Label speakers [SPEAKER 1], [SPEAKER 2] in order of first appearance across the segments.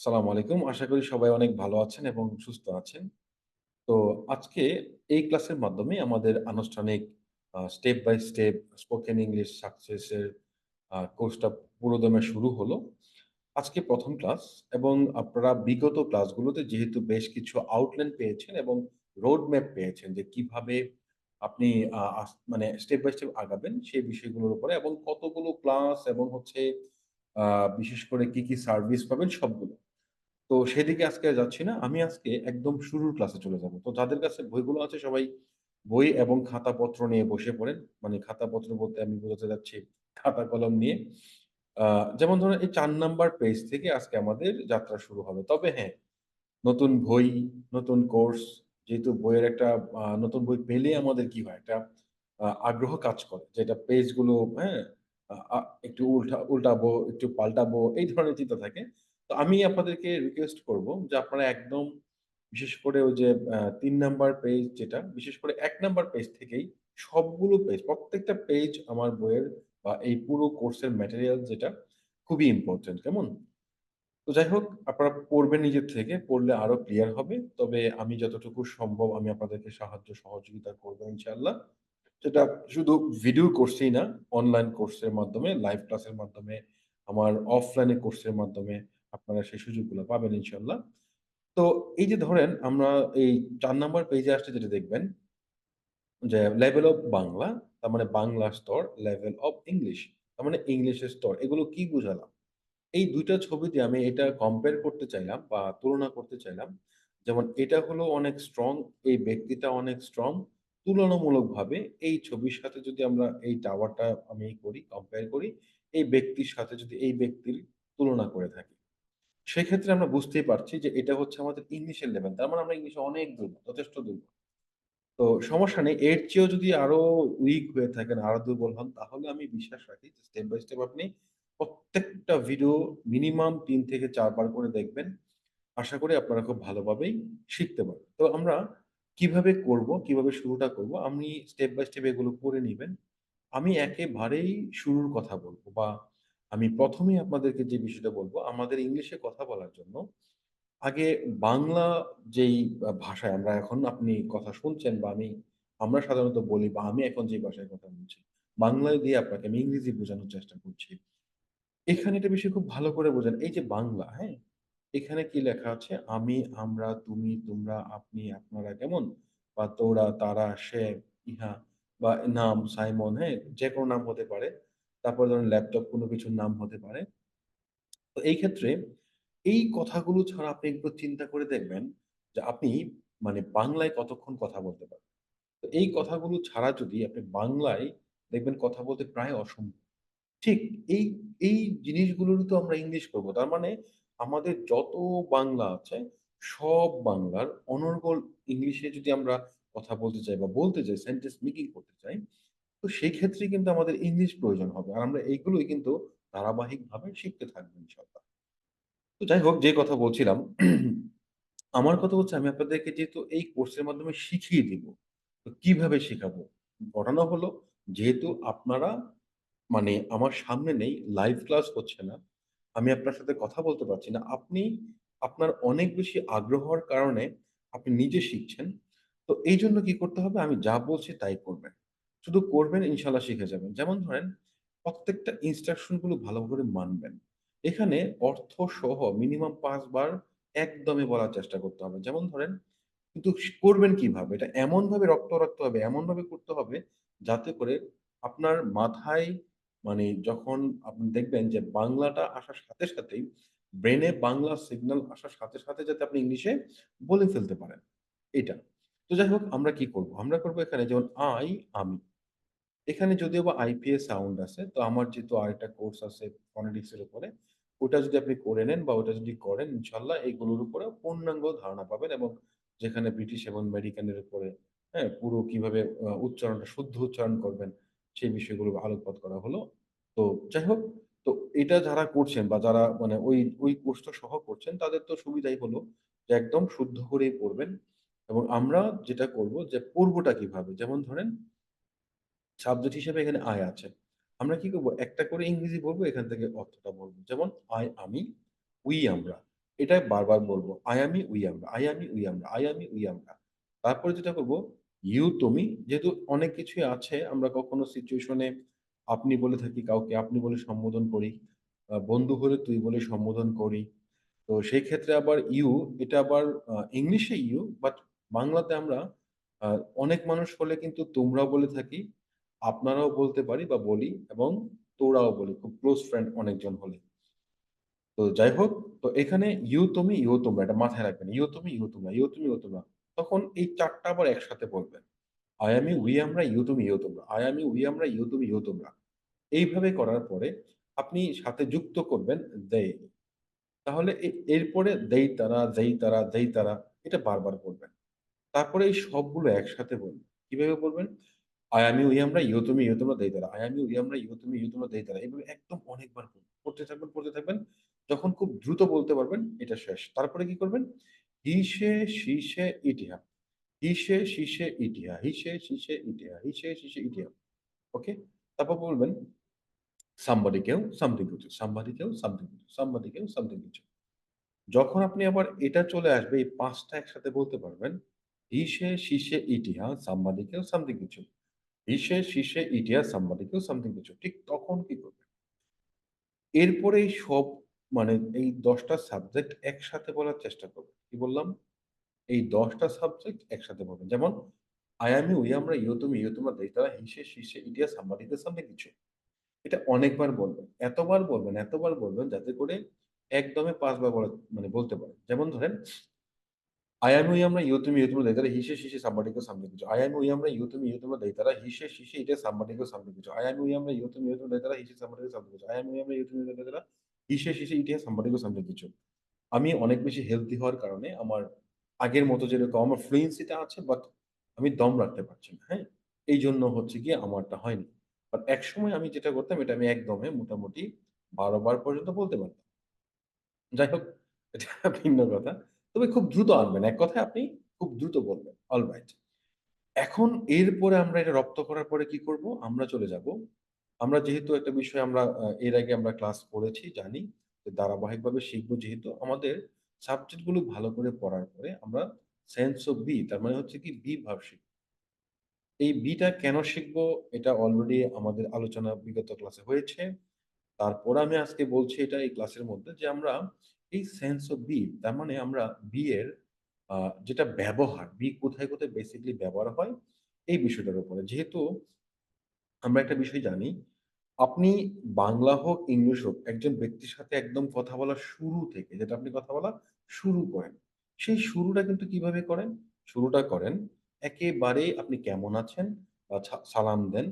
[SPEAKER 1] সালামু আলাইকুম। আশা করি সবাই অনেক ভালো আছেন এবং সুস্থ আছেন। তো আজকে এই ক্লাসের মাধ্যমে আমাদের আনুষ্ঠানিক step by step spoken English সাকসেসের কোর্সটা পুরোদমে শুরু হলো। আজকে প্রথম ক্লাস এবং আপনারা বিগত ক্লাসগুলোতে যেহেতু বেশ কিছু আউটলাইন পেয়েছেন এবং রোড ম্যাপ পেয়েছেন যে কীভাবে আপনি মানে স্টেপ বাই স্টেপ আগাবেন সেই বিষয়গুলোর উপরে এবং কতগুলো ক্লাস এবং হচ্ছে বিশেষ করে কি, কি সার্ভিস পাবেন সবগুলো। তো সেদিকে আজকে যাচ্ছি না। আমি আজকে একদম শুরুর ক্লাসে চলে যাব। তো যাদের কাছে বইগুলো আছে সবাই বই এবং খাতাপত্র নিয়ে বসে পড়েন। মানে খাতাপত্র বলতে আমি বোঝাতে যাচ্ছি খাতা কলম নিয়ে। যেমন ধরেন এই চার নাম্বার পেজ থেকে আজকে আমাদের যাত্রা শুরু হবে। তবে হ্যাঁ, নতুন বই, নতুন কোর্স যেহেতু বইয়ের একটা নতুন বই পেলে আমাদের কি হয়? একটা আগ্রহ কাজ করে। যেটা পেজগুলো হ্যাঁ? একটু উল্টা উল্টাবো, একটু পাল্টাবো এই ধরনের চিন্তা থাকে। তো আমি আপনাদেরকে রিকোয়েস্ট করব যে আপনারা একদম বিশেষ করে ওই যে ৩ নাম্বার পেজ যেটা, বিশেষ করে এক নাম্বার পেজ থেকেই সবগুলো পেজ, প্রত্যেকটা পেজ আমার বইয়ের বা এই পুরো কোর্সের ম্যাটেরিয়াল যেটা খুবই ইম্পর্টেন্ট কেমন? তো যাই হোক আপনারা পড়বেন নিজের থেকে। পড়লে আরও ক্লিয়ার হবে। তবে আমি যতটুকু সম্ভব আমি আপনাদেরকে সাহায্য সহযোগিতা করব ইনশাআল্লাহ। সেটা শুধু ভিডিও কোর্সেই না, অনলাইন কোর্সের মাধ্যমে, লাইভ ক্লাসের মাধ্যমে, আমার অফলাইনে কোর্সের মাধ্যমে আপনারা সেই সুযোগগুলো পাবেন ইনশাল্লাহ তো এই যে ধরেন আমরা এই চার নাম্বার পেজে আসলে যেটা দেখবেন যে লেভেল অফ বাংলা, তার মানে বাংলা স্তর, লেভেল অফ ইংলিশ, তার মানে ইংলিশের স্তর। এগুলো কি বুঝালাম? এই ২ টা ছবি দিয়ে আমি এটা কম্পেয়ার করতে চাইলাম বা তুলনা করতে চাইলাম। যেমন এটা হলো অনেক স্ট্রং, এই ব্যক্তিটা অনেক স্ট্রং। তুলনামূলকভাবে এই ছবির সাথে যদি আমরা এই টাওয়ারটা আমি করি, কম্পেয়ার করি, এই ব্যক্তির সাথে যদি এই ব্যক্তির তুলনা করে থাকি। সেক্ষেত্রে আমরা বুঝতেই পারছি যে এটা হচ্ছে আমাদের ইংলিশের লেভেল। তার মানে আমরা ইংলিশে অনেক দুর্বল, যথেষ্ট দুর্বল। তো সমস্যা নেই। এর চেয়েও যদি আরও উইক হয়ে থাকেন, আরও দুর্বল হন, তাহলে আমি বিশ্বাস রাখি যে স্টেপ বাই স্টেপ আপনি প্রত্যেকটা ভিডিও মিনিমাম তিন থেকে ৪ বার করে দেখবেন। আশা করি আপনারা খুব ভালোভাবেই শিখতে পারবেন। তো আমরা কীভাবে করব, কীভাবে শুরুটা করব, আমি স্টেপ বাই স্টেপ এগুলো করে নেবেন আমি একেবারেই শুরুর কথা বলব বা আমি ১ম এই আপনাদেরকে যে বিষয়টা বলব আমাদের ইংলিশে কথা বলার জন্য আগে বাংলা যেই ভাষায় আমরা এখন আপনি কথা শুনছেন বা আমি আমরা সাধারণত বলি বা আমি এখন যে ভাষায় কথা বলছি, বাংলায় দিয়ে আপনাকে আমি ইংরেজি বোঝানোর চেষ্টা করছি। এখানে এটা বিষয় খুব ভালো করে বোঝেন। এই যে বাংলা, হ্যাঁ? এখানে কি লেখা আছে? আমি, আমরা, তুমি, তোমরা, আপনি, আপনারা কেমন? বা তোরা, তারা, সে, ইহা বা নাম, সাইমন, হ্যাঁ? যেকোনো নাম হতে পারে। তারপর ধরেন ল্যাপটপ কোনো কিছুর নাম হতে পারে। তো এই ক্ষেত্রে এই কথাগুলো ছাড়া আপনি একটু চিন্তা করে দেখবেন যে আপনি মানে বাংলায় কতক্ষণ কথা বলতে পারেন। তো এই কথাগুলো ছাড়া যদি আপনি বাংলায় দেখবেন কথা বলতে প্রায় অসম্ভব। ঠিক এই, এই জিনিসগুলোরই তো আমরা ইংলিশ করব। তার মানে আমাদের যত বাংলা আছে, সব বাংলার অনর্গল ইংলিশে যদি আমরা কথা বলতে চাই বা বলতে চাই, সেন্টেন্স মেকিং করতে চাই, তো সেই ক্ষেত্রে কিন্তু আমাদের ইংলিশ প্রয়োজন হবে। আর আমরা এইগুলোই কিন্তু ধারাবাহিকভাবে শিখতে থাকব ইনশাআল্লাহ। তো যাই হোক যে কথা বলছিলাম, আমার কথা হচ্ছে আমি আপনাদেরকে যেহেতু এই কোর্সের মাধ্যমে শিখিয়ে দিব। তো কীভাবে শিখাবো? ঘটনা হলো যেহেতু আপনারা মানে আমার সামনে নেই, লাইভ ক্লাস হচ্ছে না। আমি আপনার সাথে কথা বলতে পারছি না। আপনি আপনার অনেক বেশি আগ্রহর কারণে আপনি নিজে শিখছেন। তো এই জন্য কি করতে হবে? আমি যা বলছি তাই করবেন। শুধু করবেন ইনশাল্লাহ শিখে যাবেন। যেমন ধরেন প্রত্যেকটা ইনস্ট্রাকশনগুলো ভালো করে মানবেন। এখানে অর্থ সহ মিনিমাম ৫ বার একদমে বলার চেষ্টা করতে হবে। যেমন ধরেন কিন্তু করবেন কীভাবে? এটা এমনভাবে রক্ত রাখতে হবে, এমনভাবে করতে হবে যাতে করে আপনার মাথায় মানে যখন আপনি দেখবেন যে বাংলাটা আসার সাথে সাথেই ব্রেনে বাংলা সিগন্যাল আসার সাথে, সাথে যাতে আপনি ইংলিশে বলে ফেলতে পারেন। এটা। তো যাই হোক আমরা কি করব? আমরা করব এখানে যেমন আই আমি। এখানে যদিও বা আইপিএস সাউন্ড আছে। তো আমার যেহেতু আরেকটা কোর্স আছে ফনেটিক্স এর উপরে, ওটা যদি আপনি করে নেন বা ওটা যদি করেন ইনশাআল্লাহ এগুলোর উপরে পূর্ণাঙ্গ ধারণা পাবেন এবং যেখানে ব্রিটিশ এবং আমেরিকান এর উপরে, হ্যাঁ? পুরো কীভাবে উচ্চারণটা শুদ্ধ উচ্চারণ করবেন সেই বিষয়গুলো আলোকপাত করা হলো। তো যাই হোক, তো এটা যারা করছেন বা যারা মানে ওই, ওই কোর্সটা সহ করছেন তাদের তো সুবিধাই হলো যে একদম শুদ্ধ করেই পড়বেন এবং আমরা যেটা করব যে পড়বোটা কীভাবে? যেমন ধরেন সাবজেক্ট হিসেবে এখানে আয় আছে। আমরা কি করব? একটা করে ইংরেজি বলব এখান থেকে অর্থটা বলব যেমন I আমি, উই আমরা। এটাই বারবার বলব I আমি, উই আমরা, I আমি, we আমরা, I আমি, we আমরা। তারপরে যেটা করব ইউ তুমি যেহেতু অনেক কিছুই আছে আমরা কখনো সিচুয়েশন আপনি বলে থাকি কাউকে, আপনি বলে সম্বোধন করি। বন্ধু হলে তুই বলে সম্বোধন করি। তো সেই ক্ষেত্রে আবার ইউ এটা আবার ইংলিশে ইউ বাট বাংলাতে আমরা অনেক মানুষ হলে কিন্তু তোমরা বলে থাকি। আপনারাও বলতে পারি বা বলি এবং তোরাও বলি। খুব ক্লোজ ফ্রেন্ড অনেকজন হলে। তো যাই হোক, তো এখানে ইউ তুমি, ইউ তোমরা এটা মাথায় রাখবেন। ইউ তুমি, you তোমরা, you তুমি, you তোমরা। তখন এই চারটা আবার একসাথে বলবেন। আমি, we আমরা, you তুমি, you তোমরা। আমি, we আমরা, you তুমি, you তোমরা। এইভাবে করার পরে আপনি সাথে যুক্ত করবেন they তাহলে এরপরে দেই তারা, they তারা, they তারা এটা বারবার বলবেন। তারপরে এই সবগুলো একসাথে বলবেন। কীভাবে বলবেন? আয়ামি we আমরা, you তুমি, you তোমরা, they তারা। আমি, we আমরা, you তুমি, you তোমরা, they তারা। এভাবে একদম অনেকবার। পড়তে থাকবেন, পড়তে থাকবেন। যখন খুব দ্রুত বলতে পারবেন এটা শেষ। তারপরে কি করবেন? হি, সে, সি, সে, ইট, ইহা। হি, সে, সি, সে, ইট, ইহা। হি, সে, সি, সে, ইট, ইহা। হি, সে, সি, সে, ইট, ইহা। ওকে? তারপর বলবেন somebody কেউ something কিছু, somebody কেউ something কিছু, somebody কেউ something কিছু। যখন আপনি আবার এটা চলে আসবে এই ৫ টা একসাথে বলতে পারবেন। হিসে সে, সি, সে, ইট, কেউ something কিছু। হি, সে, সি, সে, ইট, কেউ something কিছু। ঠিক তখন কি করবে এরপরে সব মানে এই দশটা সাবজেক্ট একসাথে বলার চেষ্টা করবেন। কি বললাম? এই দশটা সাবজেক্ট একসাথে বলবেন। যেমন আমি, we আমরা, you তুমি, you তোমরা, they তারা, হি, সে, সি, সে, ইট, ইহা, somebody কেউ something কিছু। এটা অনেকবার বলবেন। এতবার বলবেন, এতবার বলবেন যাতে করে একদমে ৫ বার বলা মানে বলতে পারেন। যেমন ধরেন আমি, we আমরা, you তুমি, you তোমরা, they তারা, হি, সে, সি, সে, somebody কেউ something কিছু। আমি, we আমরা, you তুমি, you তোমরা, they তারা, হি, সে, সি, সে, ইট, ইহা, somebody কেউ something কিছু। আমি, we আমরা, you তুমি, you তোমরা, they তারা, হিসে সে, somebody কেউ something কিছু। আমি, we আমরা, you তুমি, you তোমরা, তারা, হি, সে, সি, সে, ইট, ইহা, somebody কেউ something কিছু। আমি অনেক বেশি হেলদি হওয়ার কারণে আমার আগের মতো যেরকম আমার ফ্লুয়েন্সিটা আছে বাট আমি দম রাখতে পারছি না। হ্যাঁ? এই জন্য হচ্ছে গিয়ে আমারটা হয়নি। বাট একসময় আমি যেটা করতাম এটা আমি একদমে মোটামুটি ১২ বার পর্যন্ত বলতে পারতাম। যাই হোক এটা ভিন্ন কথা। তবে খুব দ্রুত আনবেন। এক কথায় আপনি খুব দ্রুত বলবেন। অলরাইট। এখন এরপরে আমরা এটা রপ্ত করার পরে কি করব? আমরা চলে যাব। আমরা যেহেতু একটা বিষয় আমরা এর আগে আমরা ক্লাস করেছি, জানি। ধারাবাহিকভাবে শিখব যেহেতু আমাদের সাবজেক্টগুলো ভালো করে পড়ার পরে আমরা সেন্স অফ বি তার মানে হচ্ছে কি বি ভার্ব শিখব। এই বি টা কেন শিখব? এটা অলরেডি আমাদের আলোচনা বিগত ক্লাসে হয়েছে। তারপর আমি আজকে বলছি এটা এই ক্লাসের মধ্যে যে আমরা এই সেন্স অফ বি তার মানে আমরা বি এর যেটা ব্যবহার, বি কোথায়, কোথায় বেসিক্যালি ব্যবহার হয় এই বিষয়টার উপরে। যেহেতু আমরা একটা বিষয় জানি, আপনি বাংলা হোক, ইংলিশ হোক একজন ব্যক্তির সাথে একদম কথা বলা শুরু থেকে যেটা আপনি কথা বলা শুরু করেন। সেই শুরুটা কিন্তু কীভাবে করেন? শুরুটা করেন একেবারেই আপনি কেমন আছেন? সালাম দেন।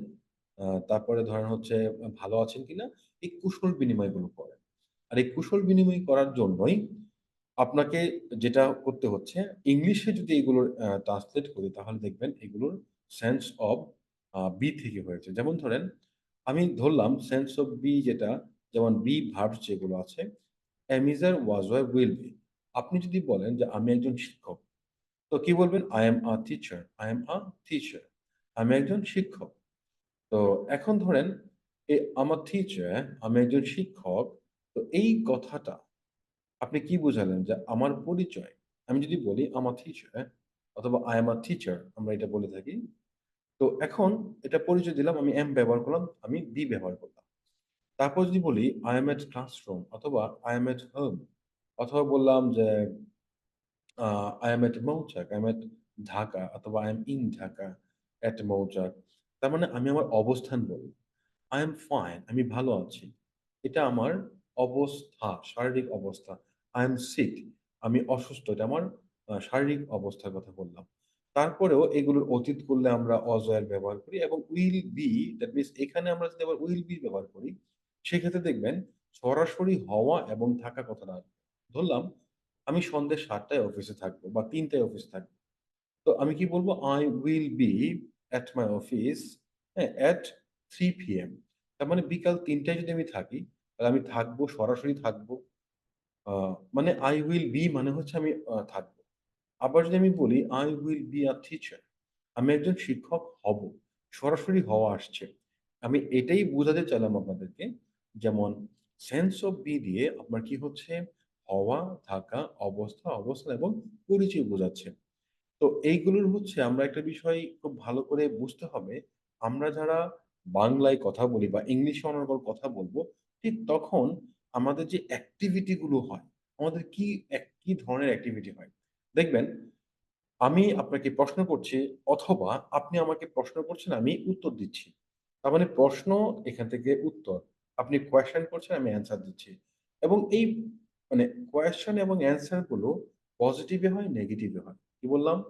[SPEAKER 1] তারপরে ধরেন হচ্ছে ভালো আছেন কিনা? এই কুশল বিনিময়গুলো করেন। আর এই কুশল বিনিময় করার জন্যই আপনাকে যেটা করতে হচ্ছে ইংলিশে যদি এগুলোর ট্রান্সলেট করি তাহলে দেখবেন এগুলোর সেন্স অব বি থেকে হয়েছে। যেমন ধরেন আমি ধরলাম সেন্স অফ বি যেটা যেমন বি ভার্বস যেগুলো আছে is, are, was, were, will আপনি যদি বলেন যে আমি একজন শিক্ষক। তো কি বলবেন? I am a teacher I am a teacher আমি একজন শিক্ষক। তো এখন ধরেন এ আমার টিচার আমি একজন শিক্ষক। তো এই কথাটা আপনি কি বুঝালেন? যে আমার পরিচয়। আমি যদি বলি আমার টিচার অথবা আই এম a টিচার আমরা এটা বলে থাকি। তো এখন এটা পরিচয় দিলাম আমি এম ব্যবহার করলাম, আমি be ব্যবহার করলাম। তারপর যদি বলি আই এম এট classroom অথবা আই এম এট home অথবা বললাম যে uh I am at Mouchak, I am at Dhaka অথবা I am in Dhaka, at Mouchak. তার মানে আমি আমার অবস্থান বলি। আই এম ফাইন আমি ভালো আছি। এটা আমার অবস্থা, শারীরিক অবস্থা। আই এম sick আমি অসুস্থ। এটা আমার শারীরিক অবস্থার কথা বললাম। তারপরেও এগুলোর অতীত করলে আমরা were ব্যবহার করি এবং উইল বি দ্যাট মিনস এখানে আমরা যদি আবার উইল বি ব্যবহার করি, সেক্ষেত্রে দেখবেন সরাসরি হওয়া এবং থাকা কথা না ধরলাম আমি সন্ধ্যে সাতটায় অফিসে থাকব বা ৩ টায় অফিসে থাকব। তো আমি কি বলব I will be at my office হ্যাঁ, অ্যাট থ্রি পি এম তার মানে বিকাল তিনটায় যদি আমি থাকি, তাহলে আমি থাকব, সরাসরি থাকব। মানে আই উইল বি মানে হচ্ছে আমি থাকব। আবার যদি আমি বলি I will be a teacher আমি একজন শিক্ষক হব। সরাসরি হওয়া আসছে। আমি এটাই বোঝাতে চাইলাম আপনাদেরকে। যেমন সেন্স অফ বি দিয়ে আপনার কি হচ্ছে? হওয়া, থাকা, অবস্থা, অবস্থান এবং পরিচয় বোঝাচ্ছে। তো এইগুলোর হচ্ছে আমরা একটা বিষয় খুব ভালো করে বুঝতে হবে। আমরা যারা বাংলায় কথা বলি বা ইংলিশে অনর্গল কথা বলব ঠিক তখন আমাদের যে অ্যাক্টিভিটি গুলো হয়, আমাদের কি কি ধরনের অ্যাক্টিভিটি হয়? দেখবেন আমি আপনাকে প্রশ্ন করছি অথবা আপনি আমাকে প্রশ্ন করছেন, আমি উত্তর দিচ্ছি। তার মানে প্রশ্ন এখান থেকে উত্তর। আপনি কোয়েশ্চেন করছেন, আমি অ্যান্সার দিচ্ছি। এবং এই মানে কোয়েশ্চেন এবং অ্যান্সারগুলো পজিটিভ হয়, নেগেটিভে হয়। কি বললাম?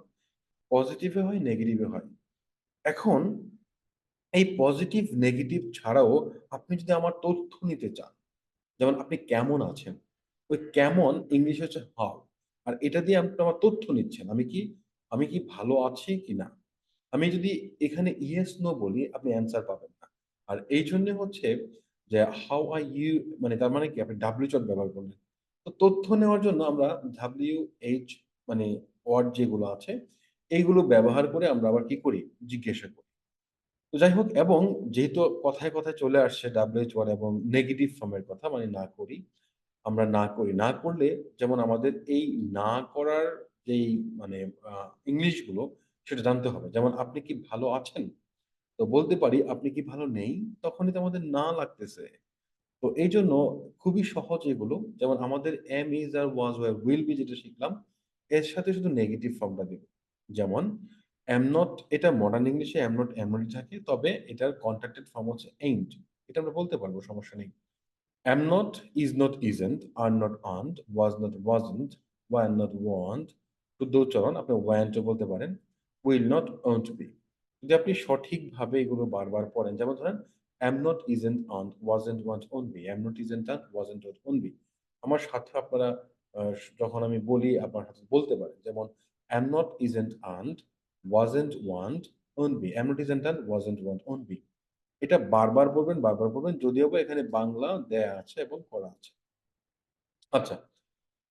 [SPEAKER 1] পজিটিভে হয়, নেগেটিভে হয়। এখন এই পজিটিভ, নেগেটিভ ছাড়াও আপনি যদি আমার তথ্য নিতে চান, যেমন আপনি কেমন আছেন? ওই কেমন ইংলিশে হচ্ছে হাউ। আর এটা দিয়ে আপনি আমার তথ্য নিচ্ছেন। আমি কি আমি কি ভালো আছি কিনা? আমি যদি এখানে ইয়েস, নো বলি আপনি অ্যান্সার পাবেন না। আর এই জন্য হচ্ছে যে হাউ আর ইউ মানে তার মানে কি আপনি ডাব্লিউ চট ব্যবহার করলেন। তো তথ্য নেওয়ার জন্য আমরা ডাব্লিউ-এইচ মানে ওয়ার্ড যেগুলো আছে এইগুলো ব্যবহার করে আমরা আবার কি করি? জিজ্ঞাসা করি। তো যাই হোক এবং যেহেতু কথায়, কথায় চলে আসছে WH ওয়ার্ড এবং নেগেটিভ ফর্মের কথা মানে না করি। আমরা না করি। না করলে যেমন আমাদের এই না করার যেই মানে ইংলিশগুলো সেটা জানতে হবে। যেমন আপনি কি ভালো আছেন? তো বলতে পারি আপনি কি ভালো নেই? তখনই তো আমাদের না লাগতেছে। তো এই জন্য খুবই সহজ এগুলো। যেমন আমাদের am is are was were, will be যেটা শিখলাম, এর সাথে শুধু নেগেটিভ ফর্মটা দিব। যেমন am নট এটা মডার্ন ইংলিশে am নট not থাকে। তবে এটার কন্ট্রাক্টেড ফর্ম হচ্ছে ain't এটা আমরা বলতে পারব সমস্যা নেই। Am not, is not, isn't, are not, aren't, was not, wasn't, were not, weren't শুদ্ধ উচ্চারণ আপনি weren't ও বলতে পারেন। will not, won't be যদি আপনি সঠিকভাবে এগুলো বারবার পড়েন যেমন ধরেন am not, isn't, aren't, wasn't, won't, won't be, am not, isn't, aren't, wasn't, won't, won't be আমার সাথে আপনারা যখন আমি বলি আপনার সাথে বলতে পারেন। যেমন am not, isn't, aren't, wasn't, won't, won't be, am not, isn't, aren't, wasn't, won't, won't be এটা বারবার বলবেন, বারবার বলবেন যদিও বা এখানে বাংলা দেয়া আছে এবং করা আছে। আচ্ছা,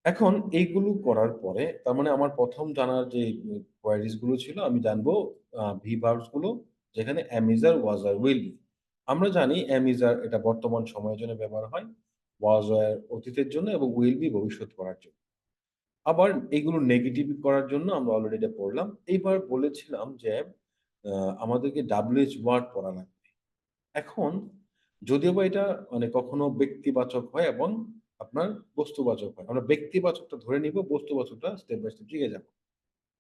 [SPEAKER 1] এখন এইগুলো করার পরে তার মানে আমার প্রথম জানার যে কোয়েরিজগুলো ছিল আমি জানব ভি ভার্বসগুলো যেখানে am is are was, are, will be আমরা জানি অ্যামিজার এটা বর্তমান সময়ের জন্য ব্যবহার হয়। were অতীতের জন্য এবং উইল বি ভবিষ্যৎ করার জন্য। আবার এগুলো নেগেটিভ করার জন্য আমরা অলরেডি এটা পড়লাম। এইবার বলেছিলাম যে আমাদেরকে WH ওয়ার্ড পড়া লাগবে। এখন যদিও বা এটা মানে কখনো ব্যক্তিবাচক হয় এবং আপনার বস্তুবাচক হয়। আমরা ব্যক্তিবাচকটা ধরে নিব, বস্তুবাচকটা স্টেপ বাই স্টেপ শিখে যাব।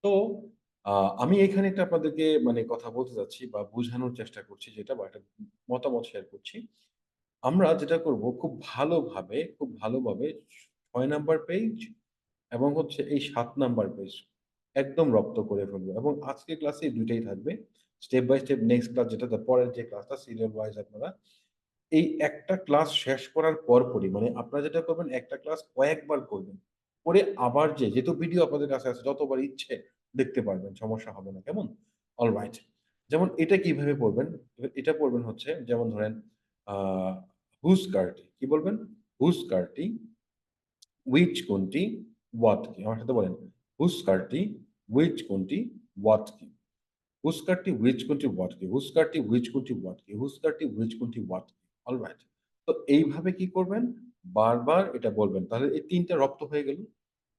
[SPEAKER 1] তো আমি এখানে একটা আপনাদেরকে মানে কথা বলতে চাচ্ছি বা বোঝানোর চেষ্টা করছি যেটা বা একটা মতামত শেয়ার করছি। আমরা যেটা করব খুব ভালোভাবে, খুব ভালোভাবে ছয় নাম্বার পেজ এবং হচ্ছে এই সাত নাম্বার পেজ একদম রপ্ত করে ফেলব এবং আজকের ক্লাসে দুইটাই থাকবে। Step by step next class যেটা পরের যে ক্লাসটা সিরিয়াল ওয়াইজ আপনারা এই একটা ক্লাস শেষ করার পরপরই মানে আপনারা যেটা করবেন একটা ক্লাস কয়েকবার করবেন। করে আবার যে যেহেতু ভিডিও আপনাদের কাছে আছে যতবার ইচ্ছে দেখতে পারবেন, সমস্যা হবে না। কেমন? অলরাইট। যেমন এটা কীভাবে পড়বেন? এটা পড়বেন হচ্ছে যেমন ধরেন হুজ কার্টি কি বলবেন? হুজ কার্টি which কোনটি, what কি? আমার সাথে বলেন। হুজ কার্টি, which কোনটি, what কি? হুজ কার্টি, which কোনটি, what কি? হুজ কার্টি, which কোনটি, what কি? হুজ কার্টি, which কোনটি, what কি? অলরাইট। তো এইভাবে কি করবেন? বারবার এটা বলবেন। তাহলে এই ৩ টা রপ্ত হয়ে গেল।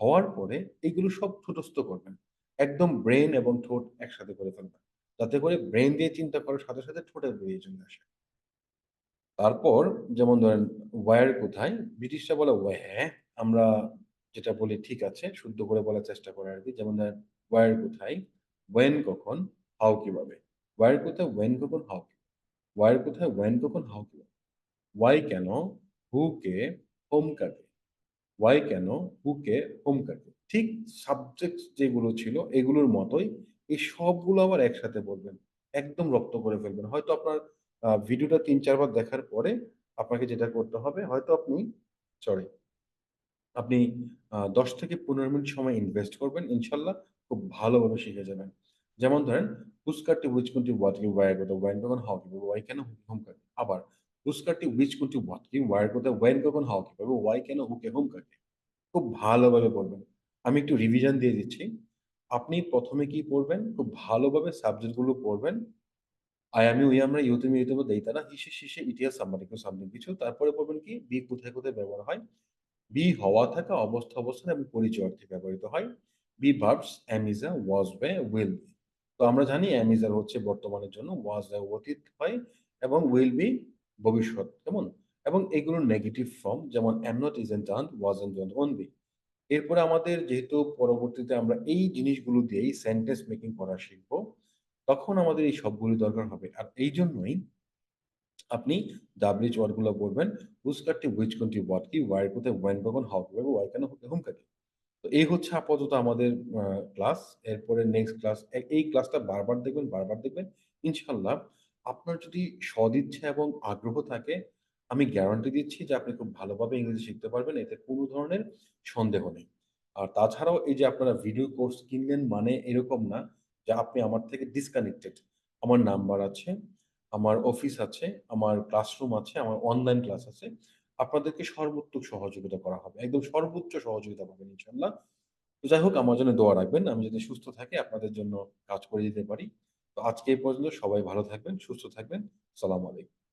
[SPEAKER 1] হওয়ার পরে এগুলো সব ঠোঁটস্থ করবেন। একদম ব্রেইন এবং ঠোঁট একসাথে করে ফেলবেন। যাতে করে ব্রেইন দিয়ে চিন্তা করার সাথে, সাথে ঠোঁটের বেরিয়ে চলে আসে। তারপর যেমন ধরেন where কোথায়? ব্রিটিশরা বলে where আমরা যেটা বলি ঠিক আছে, শুদ্ধ করে বলার চেষ্টা করে আর কি যেমন ধরেন where কোথায়? when কখন? How কীভাবে? where কোথায়? ওয়েন কখন? হাউ where কোথায়? ওয়েন কখন? হাউ কীভাবে? ওয়াই কেন? Who K? whom কাকে? why কেন? who কে? whom কাকে? ঠিক সাবজেক্ট যেগুলো ছিল, এগুলোর মতোই এই সবগুলো আবার একসাথে বলবেন। একদম রপ্ত করে ফেলবেন। হয়তো আপনার ভিডিওটা তিন চারবার দেখার পরে আপনাকে যেটা করতে হবে, হয়তো আপনি সরি আপনি দশ থেকে ১৫ মিনিট সময় ইনভেস্ট করবেন। ইনশাল্লাহ খুব ভালোভাবে শিখে যাবেন। যেমন ধরেন হুজ উইচ কোনটি, what কি, where কোথায়, when কখন, how কীভাবে, why কেন, whom কাকে। আবার হুজ উইচ কোনটি, what কি, where কোথায়, when কখন, how কীভাবে, why কেন, who কে, whom কাকে। খুব ভালোভাবে পড়বেন। আমি একটু রিভিশন দিয়ে দিচ্ছি। আপনি প্রথমে কি পড়বেন? খুব ভালোভাবে সাবজেক্টগুলো পড়বেন। আই আমি, ওই আমরা, he, she, she, she, it, he, somebody, কেউ সামথিং কিছু। তারপরে পড়বেন কি? বি কোথায়, কোথায় ব্যবহার হয়। বি হওয়া থাকা, অবস্থা, অবস্থান এবং পরিচয় অর্থে ব্যবহৃত হয়। Be verbs a, was, were, will be। তো আমরা জানি are হচ্ছে বর্তমানের জন্য, ওয়াজ অতীত হয় এবং উইল বি ভবিষ্যৎ। কেমন? এবং এগুলোর নেগেটিভ ফর্ম যেমন am not is not, isn't, was wasn't, don't, won't be। এরপরে আমাদের যেহেতু পরবর্তীতে আমরা এই জিনিসগুলো দিয়েই সেন্টেন্স মেকিং করা শিখব, তখন আমাদের এই সবগুলো দরকার হবে। আর এই জন্যই আপনি WH ওয়ার্ডগুলো বলবেন। হুজ কারটি, হুইচ কোনটি, হোয়াট কি, হোয়ার কোথায়, when কখন, হাউ কীভাবে, ওয়াই কেন, হুম কাকে। তো এই হচ্ছে আপাতত আমাদের ক্লাস। এরপরে নেক্সট ক্লাস এই ক্লাসটা বারবার দেখবেন, বারবার দেখবেন। ইনশাল্লাহ আপনার যদি সদিচ্ছা এবং আগ্রহ থাকে, আমি গ্যারান্টি দিচ্ছি যে আপনি খুব ভালোভাবে ইংরেজি শিখতে পারবেন। এতে কোনো ধরনের সন্দেহ নেই। আর তাছাড়াও এই যে আপনারা ভিডিও কোর্স কিনলেন মানে এরকম না যে আপনি আমার থেকে ডিসকানেক্টেড। আমার নাম্বার আছে, আমার অফিস আছে, আমার ক্লাসরুম আছে, আমার অনলাইন ক্লাস আছে। আপনাদেরকে সর্বোত্তম সহযোগিতা করা হবে। একদম সর্বোচ্চ সহযোগিতা পাবেন ইনশাল্লাহ তো যাই হোক আমার জন্য দোয়া রাখবেন। আমি যদি সুস্থ থাকি, আপনাদের জন্য কাজ করে দিতে পারি। তো আজকে এই পর্যন্ত সবাই ভালো থাকবেন, সুস্থ থাকবেন। সালাম আলাইকুম।